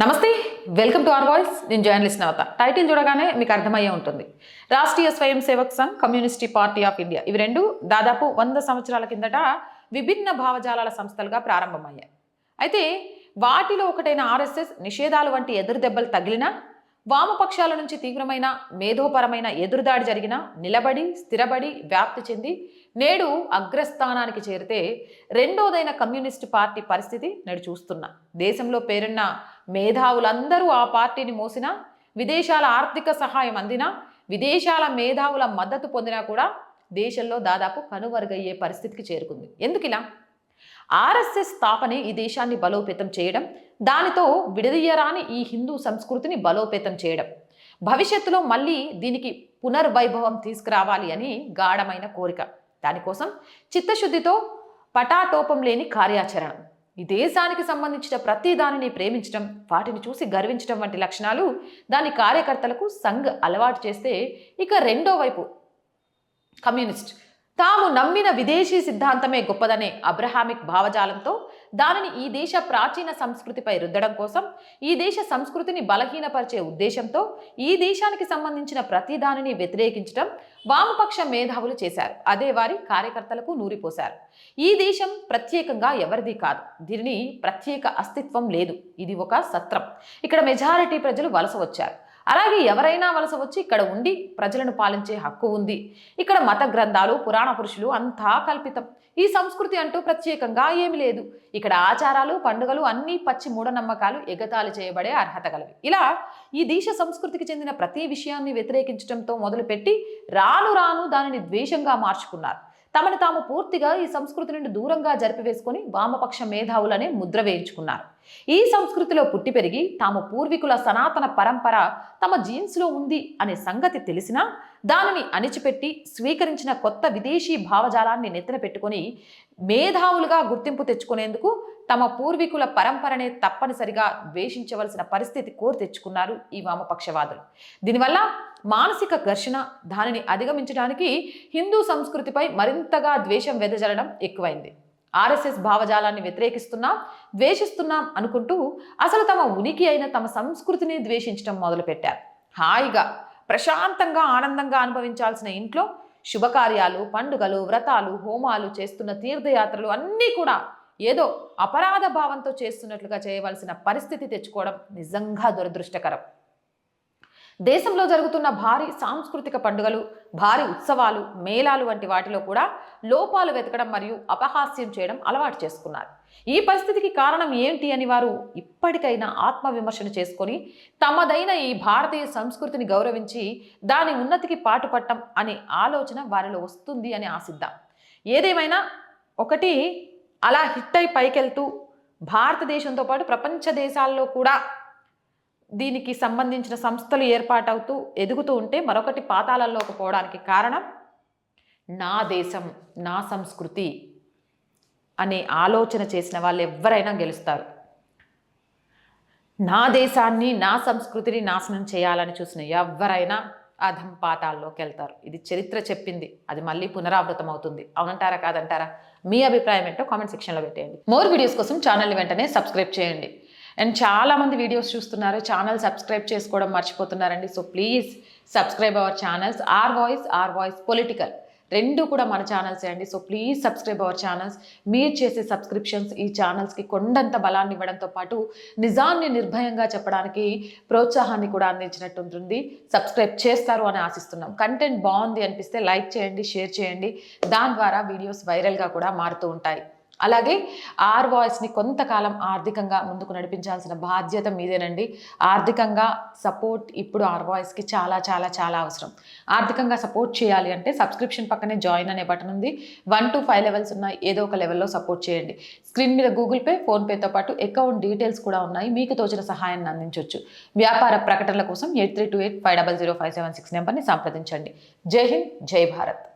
నమస్తే welcome to our voice. నేను journalist నవత. Title చూడగానే మీకు అర్థమయ్యే ఉంటుంది. Rashtriya Swayam Sevak Sangh Communist Party of India. ఇవి రెండు దాదాపు వంద సంవత్సరాల కిందట విభిన్న భావజాలాల సంస్థలుగా ప్రారంభమయ్యాయి. అయితే వాటిలో ఒకటైన ఆర్ఎస్ఎస్ నిషేధాలు వంటి ఎదురు దెబ్బలు తగిలినా వామపక్షాల నుంచి తీవ్రమైన మేధోపరమైన ఎదురుదాడి జరిగిన నిలబడి స్థిరబడి వ్యాప్తి చెంది నేడు అగ్రస్థానానికి చేరితే రెండోదైన కమ్యూనిస్టు పార్టీ పరిస్థితి నేడు చూస్తున్నా. దేశంలో పేరున్న మేధావులందరూ ఆ పార్టీని మోసినా విదేశాల ఆర్థిక సహాయం అందినా విదేశాల మేధావుల మద్దతు పొందినా కూడా దేశంలో దాదాపు కనువరుగయ్యే పరిస్థితికి చేరుకుంది. ఎందుకు ఇలా ఆర్ఎస్ఎస్ స్థాపనే ఈ దేశాన్ని బలోపేతం చేయడం దానితో విడదీయరాని ఈ హిందూ సంస్కృతిని బలోపేతం చేయడం భవిష్యత్తులో మళ్ళీ దీనికి పునర్వైభవం తీసుకురావాలి అని గాఢమైన కోరిక. దానికోసం చిత్తశుద్ధితో పటాటోపం లేని కార్యాచరణ. ఈ దేశానికి సంబంధించిన ప్రతి దానిని ప్రేమించడం వాటిని చూసి గర్వించడం వంటి లక్షణాలు దాని కార్యకర్తలకు సంఘ్ అలవాటు చేస్తే ఇక రెండో వైపు కమ్యూనిస్ట్ తాము నమ్మిన విదేశీ సిద్ధాంతమే గొప్పదనే అబ్రహామిక్ భావజాలంతో దానిని ఈ దేశ ప్రాచీన సంస్కృతిపై రుద్దడం కోసం ఈ దేశ సంస్కృతిని బలహీనపరిచే ఉద్దేశంతో ఈ దేశానికి సంబంధించిన ప్రతి దానిని వ్యతిరేకించడం వామపక్ష మేధావులు చేశారు. అదే వారి కార్యకర్తలకు నూరిపోశారు. ఈ దేశం ప్రత్యేకంగా ఎవరిది కాదు. దీనిని ప్రత్యేక అస్తిత్వం లేదు. ఇది ఒక సత్రం. ఇక్కడ మెజారిటీ ప్రజలు వలస వచ్చారు. అలాగే ఎవరైనా వలస వచ్చి ఇక్కడ ఉండి ప్రజలను పాలించే హక్కు ఉంది. ఇక్కడ మత గ్రంథాలు పురాణ పురుషులు అంతా కల్పితం. ఈ సంస్కృతి అంటూ ప్రత్యేకంగా ఏమి లేదు. ఇక్కడ ఆచారాలు పండుగలు అన్నీ పచ్చి మూఢనమ్మకాలు ఎగతాళి చేయబడే అర్హత గలవి. ఇలా ఈ దేశ సంస్కృతికి చెందిన ప్రతి విషయాన్ని వ్యతిరేకించడంతో మొదలుపెట్టి రాను రాను దానిని ద్వేషంగా మార్చుకున్నారు. తమను తాము పూర్తిగా ఈ సంస్కృతి నుండి దూరంగా జరిపివేసుకొని వామపక్ష మేధావులనే ముద్ర వేయించుకున్నారు. ఈ సంస్కృతిలో పుట్టి పెరిగి తాము పూర్వీకుల సనాతన పరంపర తమ జీన్స్లో ఉంది అనే సంగతి తెలిసినా దానిని అణిచిపెట్టి స్వీకరించిన కొత్త విదేశీ భావజాలాన్ని నెత్తిన పెట్టుకొని మేధావులుగా గుర్తింపు తెచ్చుకునేందుకు తమ పూర్వీకుల పరంపరనే తప్పనిసరిగా ద్వేషించవలసిన పరిస్థితి కోరి తెచ్చుకున్నారు ఈ వామపక్షవాదులు. దీనివల్ల మానసిక ఘర్షణ దానిని అధిగమించడానికి హిందూ సంస్కృతిపై మరింతగా ద్వేషం వెదజల్లడం ఎక్కువైంది. ఆర్ఎస్ఎస్ భావజాలాన్ని వ్యతిరేకిస్తున్నాం ద్వేషిస్తున్నాం అనుకుంటూ అసలు తమ ఉనికి అయిన తమ సంస్కృతిని ద్వేషించడం మొదలుపెట్టారు. హాయిగా ప్రశాంతంగా ఆనందంగా అనుభవించాల్సిన ఇంట్లో శుభకార్యాలు పండుగలు వ్రతాలు హోమాలు చేస్తున్న తీర్థయాత్రలు అన్నీ కూడా ఏదో అపరాధ భావంతో చేస్తున్నట్లుగా చేయవలసిన పరిస్థితి తెచ్చుకోవడం నిజంగా దురదృష్టకరం. దేశంలో జరుగుతున్న భారీ సాంస్కృతిక పండుగలు భారీ ఉత్సవాలు మేళాలు వంటి వాటిలో కూడా లోపాలు వెతకడం మరియు అపహాస్యం చేయడం అలవాటు చేసుకున్నారు. ఈ పరిస్థితికి కారణం ఏంటి అని వారు ఇప్పటికైనా ఆత్మవిమర్శన చేసుకొని తమదైన ఈ భారతీయ సంస్కృతిని గౌరవించి దాని ఉన్నతికి పాటుపట్టం అనే ఆలోచన వారిలో వస్తుంది అని ఆశిద్దాం. ఏదేమైనా ఒకటి అలా హిట్ అయి పైకెళ్తూ భారతదేశంతో పాటు ప్రపంచ దేశాల్లో కూడా దీనికి సంబంధించిన సంస్థలు ఏర్పాటవుతూ ఎదుగుతూ ఉంటే మరొకటి పాతాళంలోకి పోవడానికి కారణం నా దేశం నా సంస్కృతి అనే ఆలోచన చేసిన వాళ్ళు ఎవరైనా గెలుస్తారు. నా దేశాన్ని నా సంస్కృతిని నాశనం చేయాలని చూసిన ఎవరైనా అధం పాతాల్లోకి వెళ్తారు. ఇది చరిత్ర చెప్పింది. అది మళ్ళీ పునరావృతం అవుతుంది. అవునంటారా? కాదంటారా? మీ అభిప్రాయం ఏంటో కామెంట్ సెక్షన్లో పెట్టేయండి. మోర్ వీడియోస్ కోసం ఛానల్ని వెంటనే సబ్స్క్రైబ్ చేయండి. అండ్ చాలామంది వీడియోస్ చూస్తున్నారు. ఛానల్ సబ్స్క్రైబ్ చేసుకోవడం మర్చిపోతున్నారండి. So please subscribe our channels. R Voice R Voice Political. రెండు కూడా మన ఛానల్సే అండి. So please subscribe our channels మీరు చేసే సబ్స్క్రిప్షన్స్ ఈ ఛానల్స్కి కొండంత బలాన్ని ఇవ్వడంతో పాటు నిజాన్ని నిర్భయంగా చెప్పడానికి ప్రోత్సాహాన్ని కూడా అందించినట్టు ఉంటుంది. సబ్స్క్రైబ్ చేస్తారు అని ఆశిస్తున్నాం. కంటెంట్ బాగుంది అనిపిస్తే లైక్ చేయండి షేర్ చేయండి. దాని ద్వారా వీడియోస్ వైరల్గా కూడా మారుతూ ఉంటాయి. అలాగే ఆర్ వాయిస్ని కొంతకాలం ఆర్థికంగా ముందుకు నడిపించాల్సిన బాధ్యత మీదేనండి. ఆర్థికంగా సపోర్ట్ ఇప్పుడు ఆర్ వాయిస్కి చాలా చాలా చాలా అవసరం. ఆర్థికంగా సపోర్ట్ చేయాలి అంటే సబ్స్క్రిప్షన్ పక్కనే జాయిన్ అనే బటన్ ఉంది. వన్ టు ఫైవ్ లెవెల్స్ ఉన్నాయి ఏదో ఒక లెవెల్లో సపోర్ట్ చేయండి. స్క్రీన్ మీద గూగుల్ పే ఫోన్పేతో పాటు అకౌంట్ డీటెయిల్స్ కూడా ఉన్నాయి. మీకు తోచిన సహాయాన్ని అందించవచ్చు వ్యాపార ప్రకటనల కోసం eight three two eight five double zero five seven six నెంబర్ని సంప్రదించండి. జై హింద్ జై భారత్.